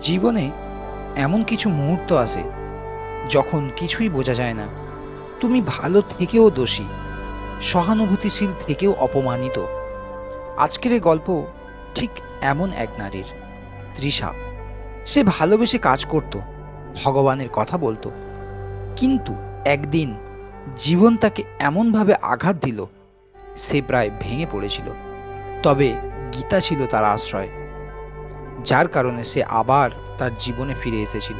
জীবনে এমন কিছু মুহূর্ত আসে যখন কিছুই বোঝা যায় না। তুমি ভালো থেকেও দোষী, সহানুভূতিশীল থেকেও অপমানিত। আজকের এই গল্প ঠিক এমন এক নারীর, তৃষা। সে ভালোবেসে কাজ করত, ভগবানের কথা বলতো। কিন্তু একদিন জীবন তাকে এমনভাবে আঘাত দিল, সে প্রায় ভেঙে পড়েছিল। তবে গীতা ছিল তার আশ্রয়। যার কারণে সে আবার তার জীবনে ফিরে এসেছিল।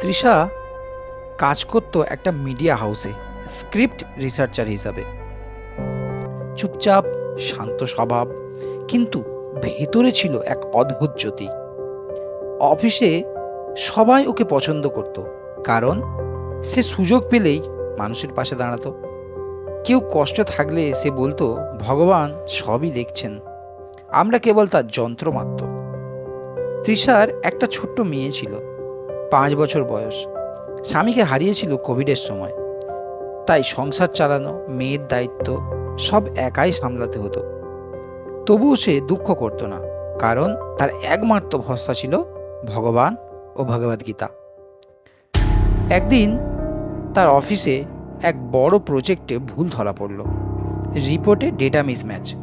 তৃষা কাজ করত একটা মিডিয়া হাউসে, স্ক্রিপ্ট রিসার্চার হিসাবে। চুপচাপ, শান্ত স্বভাব, কিন্তু ভেতরে ছিল এক অদ্ভুত জ্যোতি। অফিসে সবাই ওকে পছন্দ করত, কারণ সে সুযোগ পেলেই মানুষের পাশে দাঁড়াতো। কেউ কষ্ট থাকলে সে বলতো, ভগবান সবই দেখছেন। আমরা কেবল তার যন্ত্র মাত্র। তৃষার একটা ছোট্ট মেয়ে ছিল, পাঁচ বছর বয়স। স্বামীকে হারিয়েছিল কোভিডের সময়। তাই সংসার চালানো, মেয়ের দায়িত্ব, সব একাই সামলাতে হতো। তবুও সে দুঃখ করতো না, কারণ তার একমাত্র ভরসা ছিল ভগবান ও ভগবদ্গীতা একদিন তার অফিসে এক বড় প্রজেক্টে ভুল ধরা পড়ল। রিপোর্টে ডেটা মিসম্যাচ।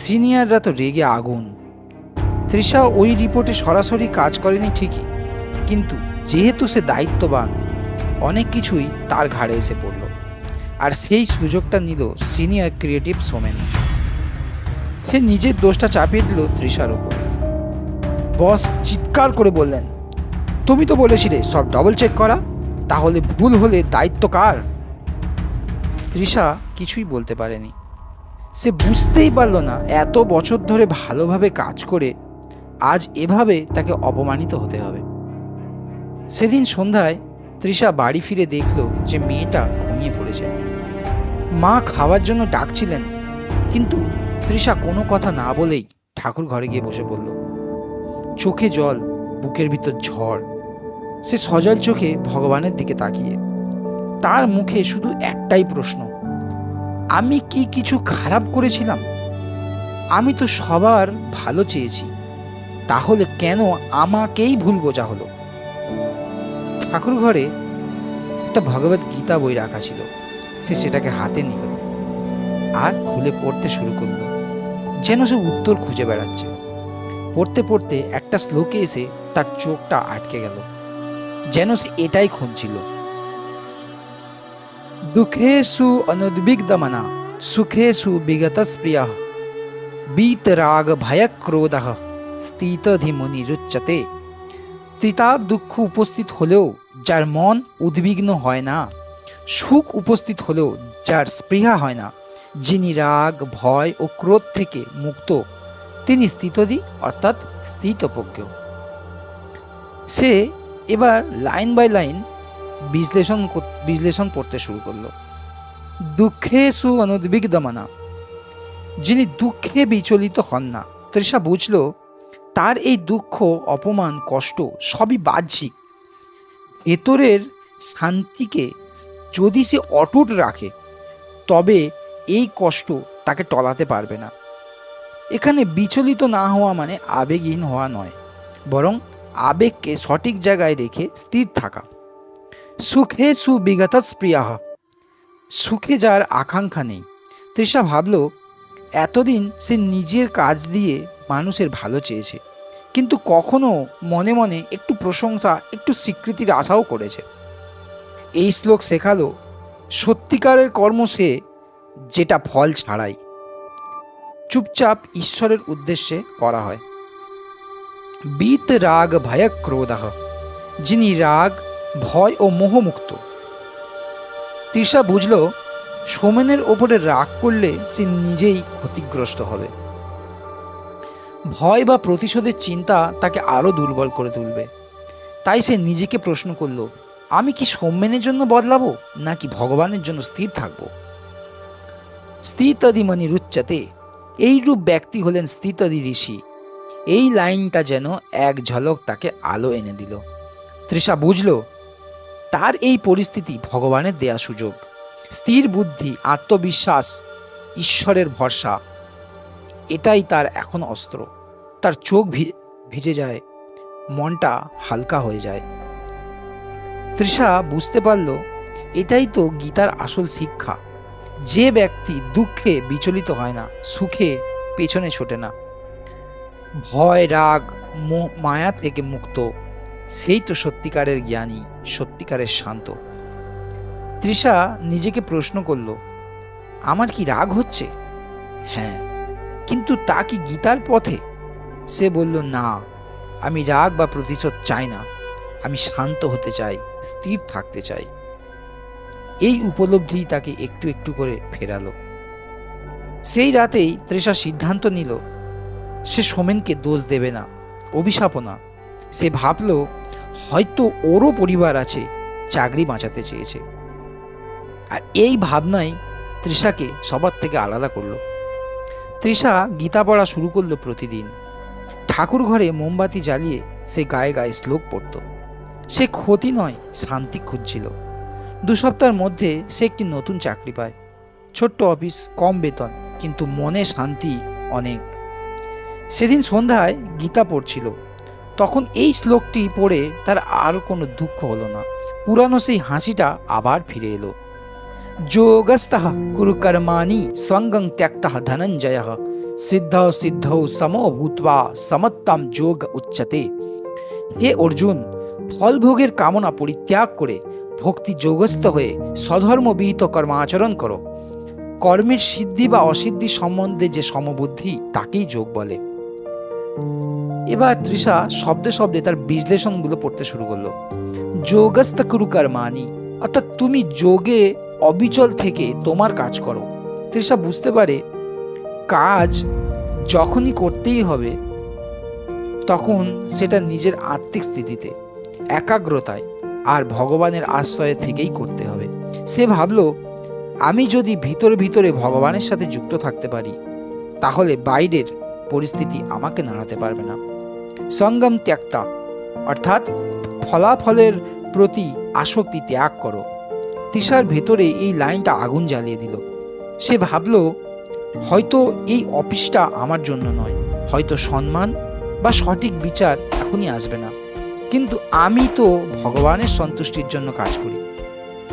সিনিয়ররা তো রেগে আগুন। তৃষা ওই রিপোর্টে সরাসরি কাজ করেনি ঠিকই, কিন্তু যেহেতু সে দায়িত্ববান, অনেক কিছুই তার ঘাড়ে এসে পড়ল। আর সেই সুযোগটা নিল সিনিয়র ক্রিয়েটিভ সোমেন। সে নিজের দোষটা চাপিয়ে দিল তৃষার ওপর। বস চিৎকার করে বললেন, তুমি তো বলেছিলে সব ডবল চেক করা, তাহলে ভুল হলে দায়িত্ব কার? তৃষা কিছুই বলতে পারেনি। সে বুঝতেই পারল না এত বছর ধরে ভালোভাবে কাজ করে আজ এভাবে তাকে অপমানিত হতে হবে। সেদিন সন্ধ্যায় তৃষা বাড়ি ফিরে দেখল যে মেয়েটা ঘুমিয়ে পড়েছে। মা খাওয়ার জন্য ডাকছিলেন, কিন্তু তৃষা কোনো কথা না বলেই ঠাকুর ঘরে গিয়ে বসে পড়ল। চোখে জল, বুকের ভিতর ঝড়, সে সজল চোখে ভগবানের দিকে তাকিয়ে। তার মুখে শুধু একটাই প্রশ্ন আমি কি কিছু খারাপ করেছিলাম? আমি তো সবার ভালো চেয়েছি। তাহলে কেন আমাকেই ভুল বোঝা হলো? ঠাকুর ঘরে একটা ভগবত গীতা বই রাখা ছিল। সে সেটাকে হাতে নিল আর খুলে পড়তে শুরু করল। যেন সে উত্তর খুঁজে বেড়াচ্ছে। পড়তে পড়তে একটা শ্লোকে এসে তার চোখটা আটকে গেল। যেন সে এটাই খুঁজছিল। দুঃখেষু অনুদ্বিগ্ধমনা সুখেষু বিগত স্প্রিয় বীত রাগ ভয় ক্রোধ স্থিতধিমুনি রুচ্যতে ত্রিতাপ দুঃখ উপস্থিত হলেও যার মন উদ্বিগ্ন হয় না সুখ উপস্থিত হলেও যার স্পৃহা হয় না যিনি রাগ ভয় ও ক্রোধ থেকে মুক্ত তিনি স্থিতদি অর্থাৎ স্থিতপ্রজ্ঞ সে এবার লাইন বাই লাইন বিশ্লেষণ বিশ্লেষণ পড়তে শুরু করল। দুঃখে সু অনুদ্বিগ্ধমানা যিনি দুঃখে বিচলিত হন না, তৃষা বুঝল, তার এই দুঃখ, অপমান, কষ্ট সবই বাহ্যিক। ভেতরের শান্তিকে যদি সে অটুট রাখে, তবে এই কষ্ট তাকে টলাতে পারবে না। এখানে বিচলিত না হওয়া মানে আবেগহীন হওয়া নয়, বরং আবেগকে সঠিক জায়গায় রেখে স্থির থাকা। সুখে সুবিগত স্প্রিয়াহ। সুখে যার আকাঙ্ক্ষা নেই। তৃষা ভাবল, এতদিন সে নিজের কাজ দিয়ে মানুষের ভালো চেয়েছে। কিন্তু কখনো মনে মনে একটু প্রশংসা, একটু স্বীকৃতির আশাও করেছে। এই শ্লোক শেখালো, সত্যিকারের কর্ম সে যেটা ফল ছাড়াই। চুপচাপ ঈশ্বরের উদ্দেশ্যে করা হয়। বীত রাগ ভয় ক্রোধ যিনি রাগ ভয় ও মোহমুক্ত। তৃষা বুঝল, সোমেনের ওপরে রাগ করলে সে নিজেই ক্ষতিগ্রস্ত হবে। ভয় বা প্রতিশোধের চিন্তা তাকে আরও দুর্বল করে তুলবে। তাই সে নিজেকে প্রশ্ন করল, আমি কি সৌমেনের জন্য বদলাবো, নাকি ভগবানের জন্য স্থির থাকব? স্থিতাদিমণি রুচ্চাতে এইরূপ ব্যক্তি হলেন স্থিতাদি ঋষি। এই লাইনটা যেন এক ঝলক তাকে আলো এনে দিল। তৃষা বুঝল তার এই পরিস্থিতি ভগবানের দেয়া সুযোগ। স্থির বুদ্ধি, আত্মবিশ্বাস, ঈশ্বরের ভরসা, এটাই তার এখন অস্ত্র। তার চোখ ভিজে যায়, মনটা হালকা হয়ে যায়। তৃষা বুঝতে পারল, এটাই তো গীতার আসল শিক্ষা। যে ব্যক্তি দুঃখে বিচলিত হয় না, সুখে পেছনে ছোটে না। ভয়, রাগ মায়া থেকে মুক্ত। সেই তো সত্যিকারের জ্ঞানী, সত্যিকারের শান্ত। তৃষা নিজেকে প্রশ্ন করল, আমার কি রাগ হচ্ছে? হ্যাঁ কিন্তু তা কি গীতার পথে? সে বলল, না, আমি রাগ বা প্রতিশোধ চাই না। আমি শান্ত হতে চাই, স্থির থাকতে চাই। এই উপলব্ধি তাকে একটু একটু করে ফেরালো। সেই রাতেই তৃষা সিদ্ধান্ত নিল, সে সোমেনকে দোষ দেবে না অভিশাপনা সে ভাবল হয়তো ওরও পরিবার আছে চাকরি বাঁচাতে চেয়েছে। আর এই ভাবনাই তৃষাকে সবার থেকে আলাদা করল। তৃষা গীতা পড়া শুরু করল প্রতিদিন। ঠাকুর ঘরে মোমবাতি জ্বালিয়ে সে গায়ে গায়ে শ্লোক পড়ত। সে ক্ষতি নয়, শান্তি খুঁজছিল। দু সপ্তাহের মধ্যে সে একটি নতুন চাকরি পায়। ছোট্ট অফিস, কম বেতন, কিন্তু মনে শান্তি অনেক। সেদিন সন্ধ্যায় গীতা পড়ছিল। তখন এই শ্লোকটি পড়ে তার আর কোনো দুঃখ হলো না। পুরানো সেই হাসিটা আবার ফিরে এলো। যোগস্তः কুরু কর্মাণি স্বঙ্গং ত্যক্তः ধনঞ্জয়। সিদ্ধ সিদ্ধ সমো ভূত্বা সমত্তম যোগ উচ্চতে। হে অর্জুন, ফলভোগের কামনা পরিত্যাগ করে ভক্তি যোগস্থ হয়ে স্বধর্মবিহিত কর্মাচরণ করো। কর্মের সিদ্ধি বা অসিদ্ধি সম্বন্ধে যে সমবুদ্ধি, তাকেই যোগ বলে। এবার তৃষা শব্দে শব্দে তার বিশ্লেষণগুলো পড়তে শুরু করল। যোগস্থ কুরু কর্মাণি অর্থাৎ তুমি যোগে অবিচল থেকে তোমার কাজ করো। তৃষা বুঝতে পারে, কাজ যখনই করতেই হবে, তখন সেটা নিজের আত্মিক স্থিতিতে, একাগ্রতায় আর ভগবানের আশ্রয়ে থেকেই করতে হবে। সে ভাবল, আমি যদি ভিতরে ভিতরে ভগবানের সাথে যুক্ত থাকতে পারি, তাহলে বাইরের পরিস্থিতি আমাকে নাড়াতে পারবে না। সঙ্গম ত্যাগতা অর্থাৎ ফলাফলের প্রতি আসক্তি ত্যাগ করো। তিশার ভেতরে এই লাইনটা আগুন জ্বালিয়ে দিল। সে ভাবল, হয়তো এই অফিসটা আমার জন্য নয়। হয়তো সম্মান বা সঠিক বিচার এখনই আসবে না। কিন্তু আমি তো ভগবানের সন্তুষ্টির জন্য কাজ করি।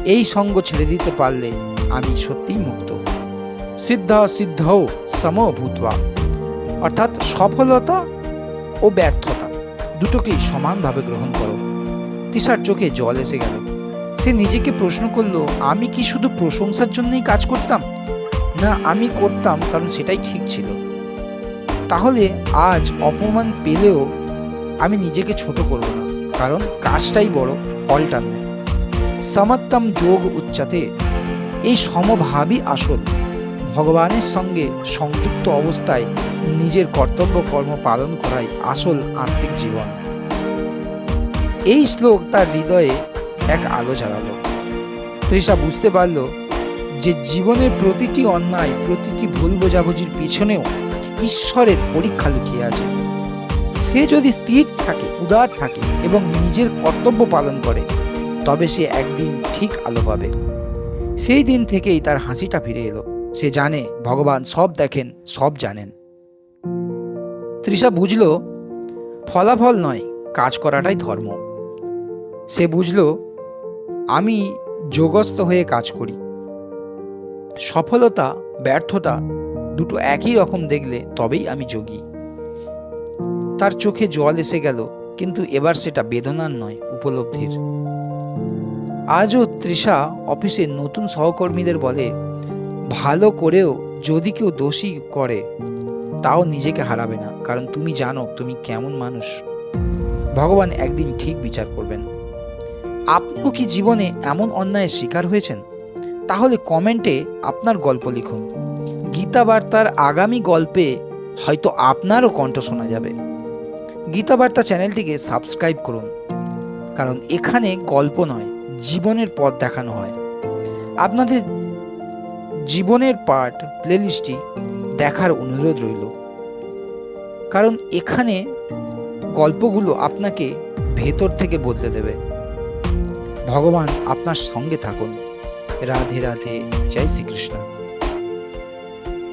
এই সঙ্গ ছেড়ে দিতে পারলে আমি সত্যিই মুক্ত। সিদ্ধ সিদ্ধ সমভূতবা। অর্থাৎ সফলতা ও ব্যর্থতা। দুটোকেই সমানভাবে গ্রহণ করো। তিশার চোখে জল এসে গেল। সে নিজেকে প্রশ্ন করল, আমি কি শুধু প্রশংসার জন্যই কাজ করতাম? না, আমি করতাম, কারণ সেটাই ঠিক ছিল। তাহলে আজ অপমান পেলেও আমি নিজেকে ছোট করব না, কারণ কাজটাই বড়, ফলটা নয়। সমত্তম যোগ উচ্চাতে এই সমভাবই আসল ভগবানের সঙ্গে সংযুক্ত অবস্থায় নিজের কর্তব্য কর্ম পালন করাই আসল আত্মিক জীবন। এই শ্লোক তার হৃদয়ে এক আলো জ্বালালো। তৃষা বুঝতে পারল যে জীবনের প্রতিটি অন্যায়, প্রতিটি ভুল বোঝাবুঝির পিছনেও ঈশ্বরের পরীক্ষা লুকিয়ে আছে। সে যদি স্থির থাকে, উদার থাকে এবং নিজের কর্তব্য পালন করে, তবে সে একদিন ঠিক আলো পাবে। সেই দিন থেকেই তার হাসিটা ফিরে এলো। সে জানে, ভগবান সব দেখেন, সব জানেন। তৃষা বুঝল, ফলাফল নয়, কাজ করাটাই ধর্ম। সে বুঝল, আমি যোগস্থ হয়ে কাজ করি। সফলতা, ব্যর্থতা দুটো একই রকম দেখলে তবেই আমি যোগী। তার চোখে জল এসে গেল, কিন্তু এবার সেটা বেদনার নয়, উপলব্ধির। আজও তৃষা অফিসে নতুন সহকর্মীদের বলে ভালো করেও যদি কেউ দোষী করে, তাও নিজেকে হারাবে না। কারণ তুমি জানো তুমি কেমন মানুষ। ভগবান একদিন ঠিক বিচার করবেন। আপনিও কি জীবনে এমন অন্যায়ের শিকার হয়েছেন? তাহলে কমেন্টে আপনার গল্প লিখুন। গীতা বার্তার আগামী গল্পে হয়তো আপনারও কণ্ঠ শোনা যাবে। গীতা বার্তা চ্যানেলটিকে সাবস্ক্রাইব করুন। কারণ এখানে গল্প নয়, জীবনের পথ দেখানো হয়। আপনাদের জীবনের পার্ট প্লেলিস্টটি দেখার অনুরোধ রইল। কারণ এখানে গল্পগুলো আপনাকে ভেতর থেকে বদলে দেবে। ভগবান আপনার সঙ্গে থাকুন। রাধে রাধে, জয় শ্রীকৃষ্ণ।